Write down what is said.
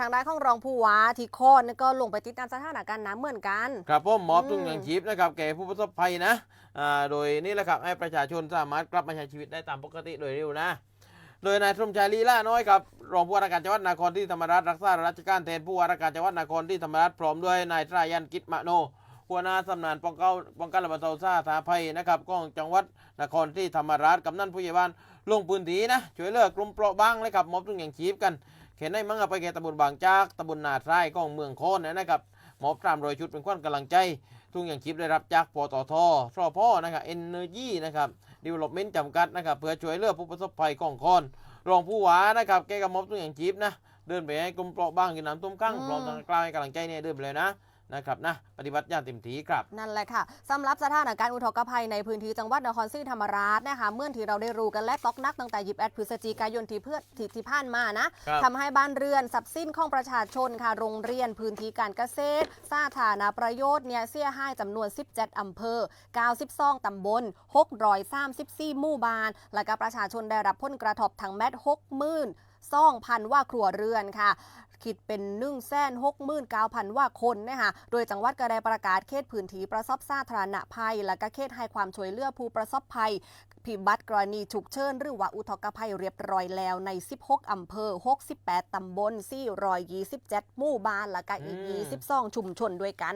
ทางด้านของรองผู้ว่าที่โคนก็ลงไปติดตามสถานการณ์น้ำเหมือนกัน ครับผมมอบอืมถุงยางชีพนะครับแก่ผู้ประสบภัยนะอ่าโดยนี่แหละครับให้ประชาชนสามารถกลับมาใช้ชีวิตได้ตามปกติโดยเร็วนะ โดยนายสมชายลีล่าน้อยครับรองผู้ว่าราชการจังหวัดนครที่ธรรมราชรักษาราชการแทนผู้ว่าราชการจังหวัดนครที่ธรรมราชพร้อมด้วยนายทรายันกิจมะโนหัวหน้าสำนักป้องกันป้องกันและบรรเทาสาธารณภัยนะครับของจังหวัดนครที่ธรรมราชกำนันผู้ใหญ่บ้านลงพื้นที่นะช่วยเหลือกลุ่มเปราะบางเลยครับมอบถุงยางชีพกัน เข็นให้มั่งอาไปแก่ตำบลบางจากตำบลนาทรายของเมืองโคนนะครับหมอบตามรอยชุดเป็นขวัญกำลังใจ ทุ่งอย่างชิปได้รับจากปตททรพนะครับเอเนอร์จีนะครับดีเวล็อปเมนต์จำกัดนะครับเพื่อช่วยเหลือผู้ประสบภัยของคอนรองผู้ว่านะครับแกกับมอบทุงอย่างชิปนะเดินไปให้กลมเปราะบ้างกินน้ำต้มขังอืมพร้อมทางกล้าให้กำลังใจเนี่ยเดินไปเลยนะ นะครับนะปฏิบัติอย่างเต็มที่ครับ นั่นแหละค่ะสำหรับสถานการณ์อุทกภัยในพื้นที่จังหวัดนครศรีธรรมราชนะคะเมื่อที่เราได้รู้กันและตอกนักตั้งแต่21พฤศจิกายนที่เพื่อที่ที่ผ่านมานะครับทำให้บ้านเรือนทรัพย์สินของประชาชนค่ะโรงเรียนพื้นที่การเกษตรสาธารณประโยชน์เนี่ยเสียหายจำนวน 17อำเภอ 92ตำบล634หมู่บ้าน และก็ประชาชนได้รับผลกระทบทั้งแมต60,000 2,000ว่าครัวเรือนค่ะ คิดเป็น1 6 9 0 0 0ว่าคนนะคะโดยจังหวัดก็ได้ประกาศเขตพื้นที่ประสบสาธารณภัย และก็เขตให้ความช่วยเหลือผู้ประสบภัย พิบัติกรณีฉุกเฉินหรือว่าอุทกภัยเรียบร้อยแล้วใน 16 อำเภอ 68 ตำบล427 หมู่บ้านและก็อีกอืม22ชุมชนด้วยกัน